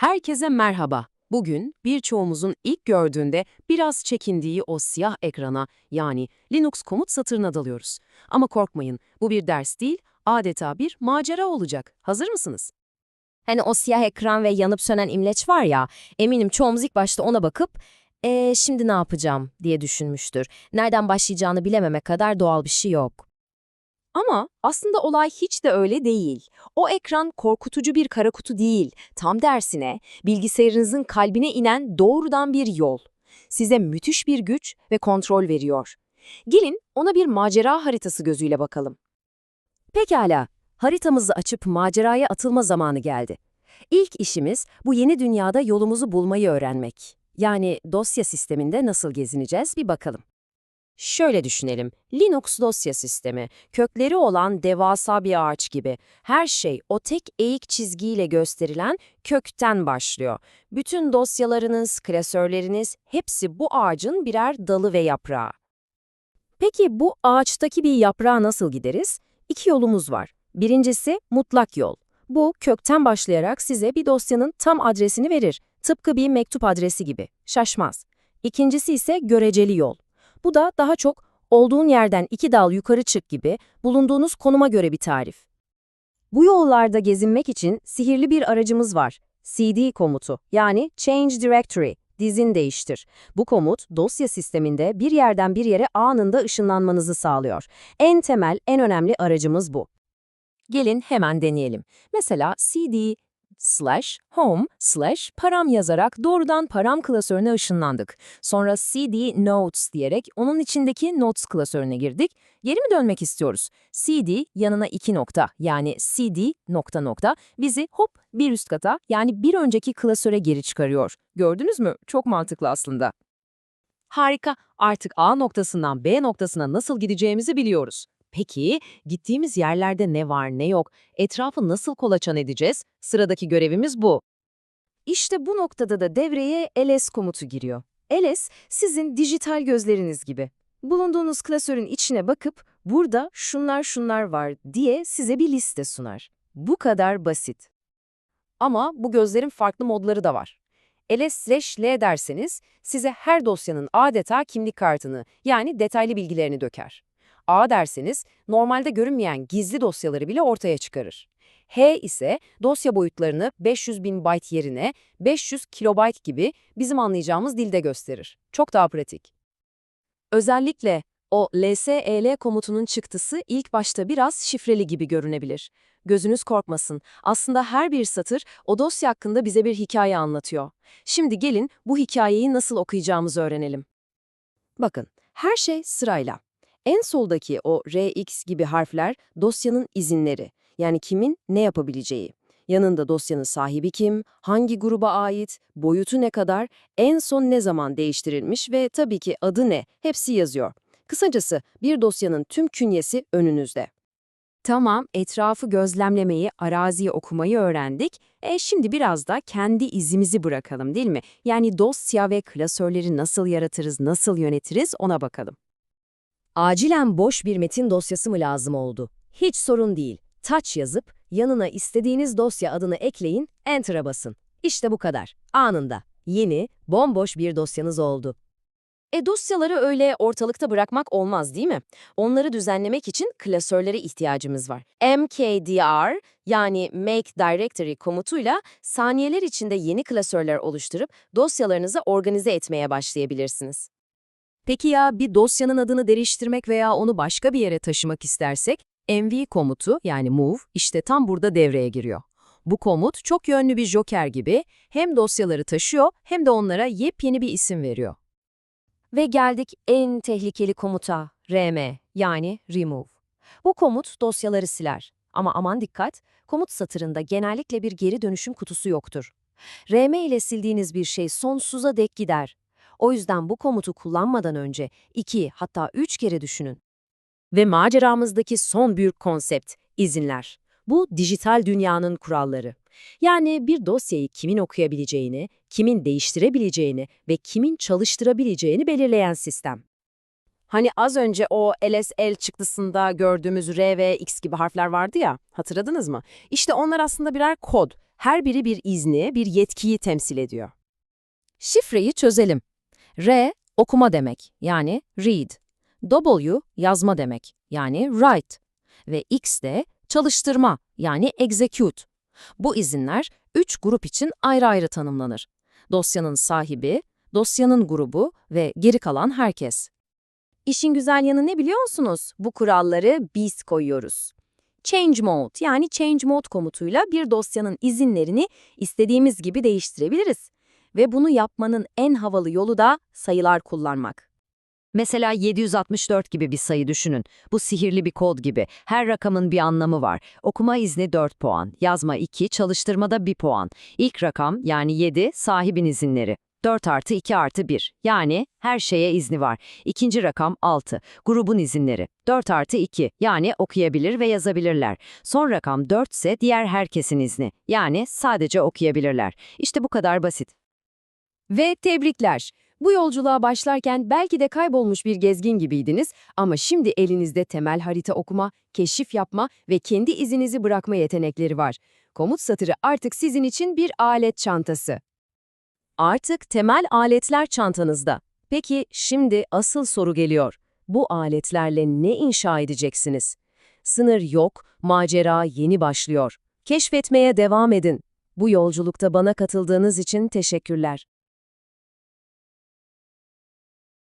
Herkese merhaba. Bugün birçoğumuzun ilk gördüğünde biraz çekindiği o siyah ekrana yani Linux komut satırına dalıyoruz. Ama korkmayın, bu bir ders değil, adeta bir macera olacak. Hazır mısınız? Hani o siyah ekran ve yanıp sönen imleç var ya, eminim çoğumuz ilk başta ona bakıp, ee, şimdi ne yapacağım diye düşünmüştür. Nereden başlayacağını bilememe kadar doğal bir şey yok. Ama aslında olay hiç de öyle değil. O ekran korkutucu bir kara kutu değil. Tam dersine bilgisayarınızın kalbine inen doğrudan bir yol. Size müthiş bir güç ve kontrol veriyor. Gelin ona bir macera haritası gözüyle bakalım. Pekala, haritamızı açıp maceraya atılma zamanı geldi. İlk işimiz bu yeni dünyada yolumuzu bulmayı öğrenmek. Yani dosya sisteminde nasıl gezineceğiz bir bakalım. Şöyle düşünelim, Linux dosya sistemi, kökleri olan devasa bir ağaç gibi. Her şey o tek eğik çizgiyle gösterilen kökten başlıyor. Bütün dosyalarınız, klasörleriniz hepsi bu ağacın birer dalı ve yaprağı. Peki bu ağaçtaki bir yaprağa nasıl gideriz? İki yolumuz var. Birincisi mutlak yol. Bu kökten başlayarak size bir dosyanın tam adresini verir. Tıpkı bir mektup adresi gibi. Şaşmaz. İkincisi ise göreceli yol. Bu da daha çok olduğun yerden iki dal yukarı çık gibi bulunduğunuz konuma göre bir tarif. Bu yollarda gezinmek için sihirli bir aracımız var. CD komutu yani Change Directory, dizin değiştir. Bu komut dosya sisteminde bir yerden bir yere anında ışınlanmanızı sağlıyor. En temel, en önemli aracımız bu. Gelin hemen deneyelim. Mesela cd slash home slash param yazarak doğrudan param klasörüne ışınlandık. Sonra cd notes diyerek onun içindeki notes klasörüne girdik. Geri mi dönmek istiyoruz? cd yanına iki nokta yani cd nokta nokta bizi hop bir üst kata yani bir önceki klasöre geri çıkarıyor. Gördünüz mü? Çok mantıklı aslında. Harika, artık A noktasından B noktasına nasıl gideceğimizi biliyoruz. Peki, gittiğimiz yerlerde ne var ne yok, etrafı nasıl kolaçan edeceğiz? Sıradaki görevimiz bu. İşte bu noktada da devreye ls komutu giriyor. ls, sizin dijital gözleriniz gibi. Bulunduğunuz klasörün içine bakıp, burada şunlar şunlar var diye size bir liste sunar. Bu kadar basit. Ama bu gözlerin farklı modları da var. ls/l derseniz size her dosyanın adeta kimlik kartını yani detaylı bilgilerini döker. A derseniz normalde görünmeyen gizli dosyaları bile ortaya çıkarır. H ise dosya boyutlarını 500 bin byte yerine 500 kilobayt gibi bizim anlayacağımız dilde gösterir. Çok daha pratik. Özellikle o lsel komutunun çıktısı ilk başta biraz şifreli gibi görünebilir. Gözünüz korkmasın. Aslında her bir satır o dosya hakkında bize bir hikaye anlatıyor. Şimdi gelin bu hikayeyi nasıl okuyacağımızı öğrenelim. Bakın, her şey sırayla. En soldaki o RX gibi harfler dosyanın izinleri, yani kimin ne yapabileceği. Yanında dosyanın sahibi kim, hangi gruba ait, boyutu ne kadar, en son ne zaman değiştirilmiş ve tabii ki adı ne, hepsi yazıyor. Kısacası bir dosyanın tüm künyesi önünüzde. Tamam, etrafı gözlemlemeyi, araziyi okumayı öğrendik. E şimdi biraz da kendi izimizi bırakalım değil mi? Yani dosya ve klasörleri nasıl yaratırız, nasıl yönetiriz ona bakalım. Acilen boş bir metin dosyası mı lazım oldu? Hiç sorun değil. Touch yazıp yanına istediğiniz dosya adını ekleyin, Enter'a basın. İşte bu kadar. Anında. Yeni, bomboş bir dosyanız oldu. E dosyaları öyle ortalıkta bırakmak olmaz değil mi? Onları düzenlemek için klasörlere ihtiyacımız var. mkdir yani Make Directory komutuyla saniyeler içinde yeni klasörler oluşturup dosyalarınızı organize etmeye başlayabilirsiniz. Peki ya bir dosyanın adını değiştirmek veya onu başka bir yere taşımak istersek, mv komutu yani move işte tam burada devreye giriyor. Bu komut çok yönlü bir joker gibi hem dosyaları taşıyor hem de onlara yepyeni bir isim veriyor. Ve geldik en tehlikeli komuta, rm yani remove. Bu komut dosyaları siler. Ama aman dikkat, komut satırında genellikle bir geri dönüşüm kutusu yoktur. rm ile sildiğiniz bir şey sonsuza dek gider. O yüzden bu komutu kullanmadan önce iki hatta üç kere düşünün. Ve maceramızdaki son büyük konsept, izinler. Bu dijital dünyanın kuralları. Yani bir dosyayı kimin okuyabileceğini, kimin değiştirebileceğini ve kimin çalıştırabileceğini belirleyen sistem. Hani az önce o LSL çıktısında gördüğümüz R ve X gibi harfler vardı ya, hatırladınız mı? İşte onlar aslında birer kod. Her biri bir izni, bir yetkiyi temsil ediyor. Şifreyi çözelim. R okuma demek yani read. W yazma demek yani write. Ve X de çalıştırma yani execute. Bu izinler üç grup için ayrı ayrı tanımlanır. Dosyanın sahibi, dosyanın grubu ve geri kalan herkes. İşin güzel yanı ne biliyor musunuz? Bu kuralları biz koyuyoruz. Change mode yani change mode komutuyla bir dosyanın izinlerini istediğimiz gibi değiştirebiliriz. Ve bunu yapmanın en havalı yolu da sayılar kullanmak. Mesela 764 gibi bir sayı düşünün. Bu sihirli bir kod gibi. Her rakamın bir anlamı var. Okuma izni 4 puan, yazma 2, çalıştırmada 1 puan. İlk rakam yani 7 sahibin izinleri. 4 artı 2 artı 1 yani her şeye izni var. İkinci rakam 6 grubun izinleri. 4 artı 2 yani okuyabilir ve yazabilirler. Son rakam 4 ise diğer herkesin izni yani sadece okuyabilirler. İşte bu kadar basit. Ve tebrikler. Bu yolculuğa başlarken belki de kaybolmuş bir gezgin gibiydiniz ama şimdi elinizde temel harita okuma, keşif yapma ve kendi izinizi bırakma yetenekleri var. Komut satırı artık sizin için bir alet çantası. Artık temel aletler çantanızda. Peki şimdi asıl soru geliyor. Bu aletlerle ne inşa edeceksiniz? Sınır yok, macera yeni başlıyor. Keşfetmeye devam edin. Bu yolculukta bana katıldığınız için teşekkürler.